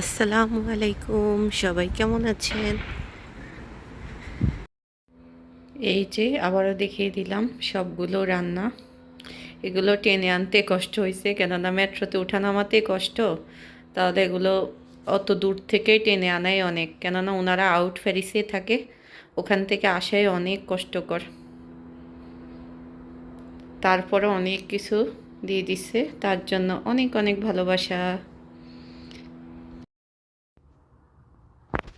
আসসালামু আলাইকুম, সবাই কেমন আছেন? এই যে আবারও দেখিয়ে দিলাম সবগুলো রান্না। এগুলো টেনে আনতে কষ্ট হয়েছে, কেননা মেট্রোতে উঠা নামাতে কষ্ট। তাহলে এগুলো অত দূর থেকেই টেনে আনাই অনেক, কেননা ওনারা আউট ফেরিসে থাকে, ওখান থেকে আসাই অনেক কষ্টকর। তারপরে অনেক কিছু দিয়ে দিছে, তার জন্য অনেক অনেক ভালোবাসা।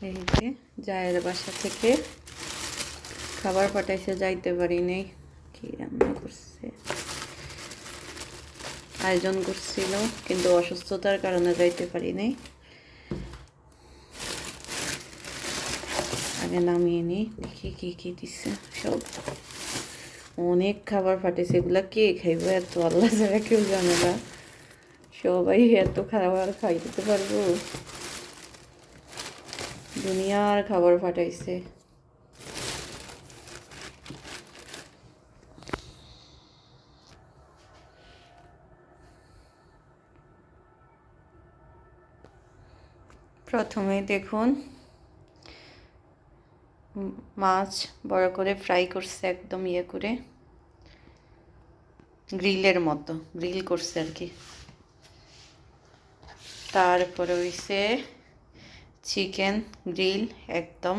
এই যে জায়ের বাসা থেকে খাবার পাঠাইছে, যাইতে পারি নেই। কি রান্না করছে? আয়োজন করছিল, কিন্তু অসুস্থতার কারণে যাইতে পারি নাই। আগে নামিয়ে নিই দেখি কি কি দিচ্ছে সব। অনেক খাবার পাঠিয়েছে এগুলা কে খাইবো? এত আল্লাহ ছাড়া কেউ জানে না। সবাই এত খাবার খাইতে পারব। দুনিয়ার খাবার পাঠাইছে প্রথমে দেখুন, মাছ বড় করে ফ্রাই করছে একদম ইয়ে করে, গ্রিলের মতো, গ্রিল করছে আর কি। তারপরে হইছে চিকেন গ্রিল একদম।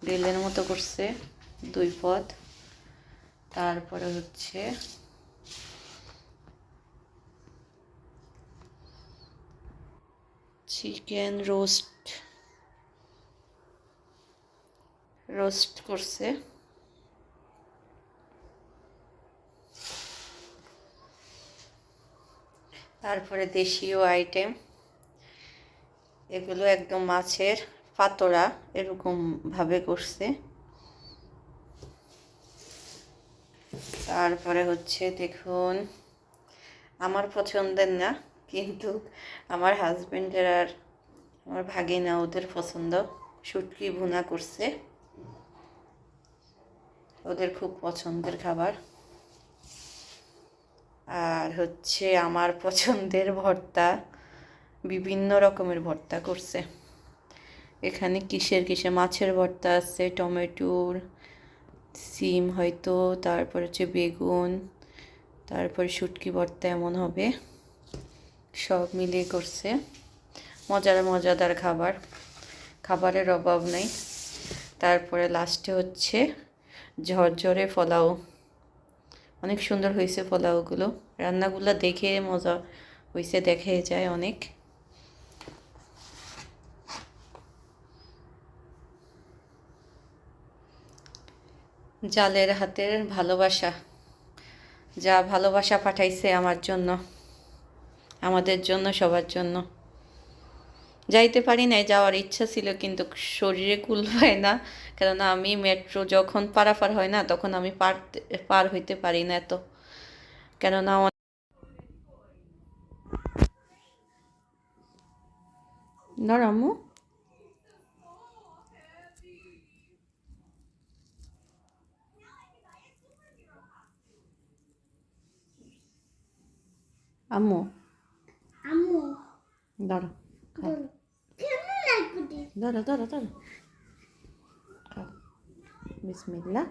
গ্রিলের মতো করছে দুই পদ। তারপরে হচ্ছে চিকেন রোস্ট রোস্ট করছে। তারপরে দেশীয় আইটেম এগুলো একদম মাছের পাতোড়া এরকম ভাবে করছে। তারপরে হচ্ছে দেখুন, আমার পছন্দের না, কিন্তু আমার হাজবেন্ডের আর আমার ভাগিনা ওদের পছন্দ। শুটকি ভুনা করছে। ওদের খুব পছন্দের খাবার। আর হচ্ছে আমার পছন্দের ভর্তা। বিভিন্ন রকমের ভর্তা করছে। এখানে কিসের কিসের মাছের ভর্তা আছে, টমেটোর, সিম হয়তো, তারপর হচ্ছে বেগুন, তারপর শুটকি ভর্তা এমন হবে। সব মিলিয়ে করছে। মজার মজাদার খাবার। খাবারের অভাব নেই। তারপরে লাস্টে হচ্ছে ঝরঝরে ফলাও অনেক সুন্দর হয়েছে পোলাওগুলো। রান্নাগুলো দেখে মজা হয়েছে, দেখে যায় অনেক। জালের হাতের ভালোবাসা, যা ভালোবাসা পাঠাইছে আমার জন্য, আমাদের জন্য, সবার জন্য। যাইতে পারি নাই, যাওয়ার ইচ্ছা ছিল, কিন্তু শরীরে কুল হয় না, কেননা আমি মেট্রো যখন পারাপার হয় না, তখন আমি পার পার হইতে পারি না এত। কেননা অনেক- আম্মু। আম্মু। দাঁড়া। খাও কেন লাগবে দাঁড়া দাঁড়া দাঁড়া। খাও। বিসমিল্লা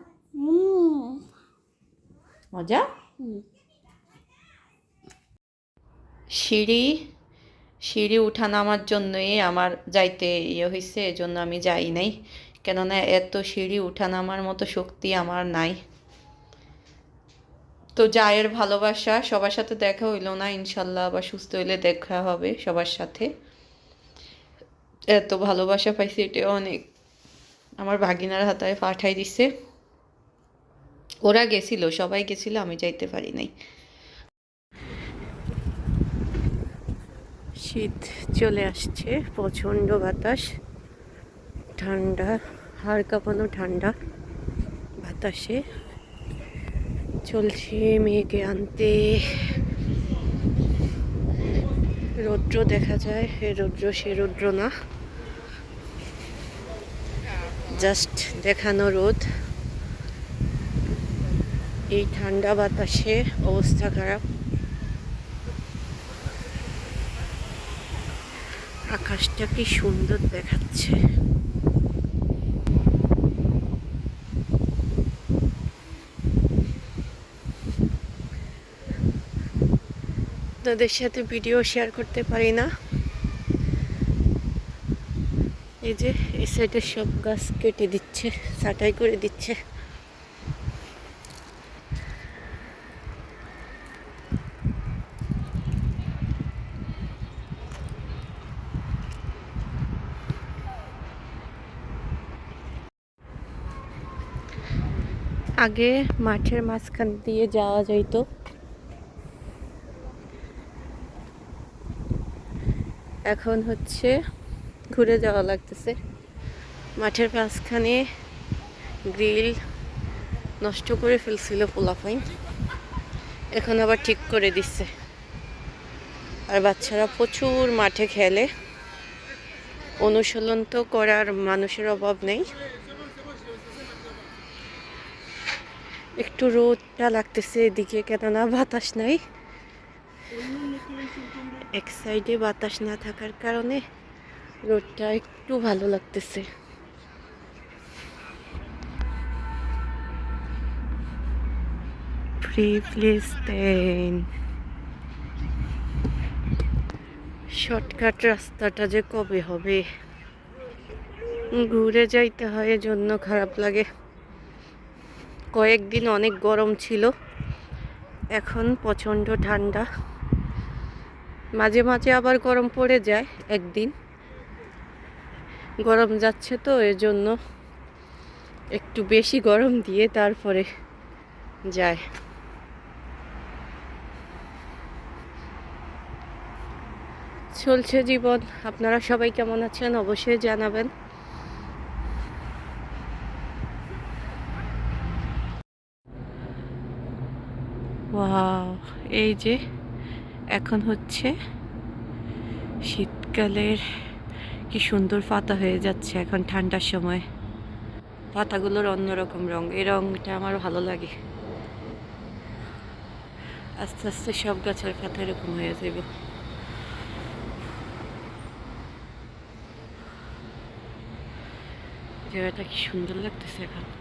মজা? সিঁড়ি সিঁড়ি উঠা নামার জন্যই আমার যাইতে ইয়ে হয়েছে এজন্য আমি যাই নাই। কেননা এত সিঁড়ি উঠা নামার মতো শক্তি আমার নাই। তো জায়ের ভালোবাসা, সবার সাথে দেখা হইল না, ইনশাল্লাহ আবার সুস্থ হইলে দেখা হবে সবার সাথে। এত ভালোবাসা পাইছি, এটা অনেক। আমার ভাগিনার হাতায় পাঠাই দিছে। ওরা গেছিল, সবাই গেছিল, আমি যাইতে পারি নাই। শীত চলে আসছে, প্রচণ্ড বাতাস। ঠান্ডা, হাড় কাঁপানো ঠান্ডা বাতাসে। চলছে মেয়েকে আনতে। রৌদ্র দেখা যায়। এ রৌদ্র, সে রৌদ্র না। জাস্ট দেখানো রোদ। এই ঠান্ডা বাতাসে অবস্থা খারাপ। আকাশটা কি সুন্দর দেখাচ্ছে। আপনাদের সাথে ভিডিও শেয়ার করতে পারি না। এই যে, এই সাইডের সব গাছ কেটে দিচ্ছে, ছাটাই করে দিচ্ছে। আগে মাঠের মাঝখান দিয়ে যাওয়া যাইতো। এখন হচ্ছে ঘুরে যাওয়া লাগতেছে। মাঠের মাঝখানে গ্রিল নষ্ট করে ফেলছিল পোলাপাইন এখন আবার ঠিক করে দিচ্ছে। আর বাচ্চারা প্রচুর মাঠে খেলে। অনুশীলন তো করার মানুষের অভাব নেই। একটু রোদটা লাগতেছে, এদিকে কেননা বাতাস নাই। এক সাইডে বাতাস না থাকার কারণে রোডটা একটু ভালো লাগতেছে। শর্টকাট রাস্তাটা যে কবে হবে? ঘুরে যাইতে হয় জন্য খারাপ লাগে। কয়েকদিন অনেক গরম ছিল, এখন প্রচণ্ড ঠান্ডা। মাঝে মাঝে আবার গরম পড়ে যায় একদিন। গরম যাচ্ছে তো এর জন্য একটু বেশি গরম দিয়ে তারপরে যায়। চলছে জীবন। আপনারা সবাই কেমন আছেন অবশ্যই জানাবেন। এই যে এখন হচ্ছে শীতকালের কি সুন্দর পাতা হয়ে যাচ্ছে এখন ঠান্ডার সময়। পাতাগুলোর অন্যরকম রং, এই রংটা আমার ভালো লাগে। আস্তে আস্তে সব গাছের পাতা এরকম হয়ে যাবে। জায়গাটা কি সুন্দর লাগতেছে এখন।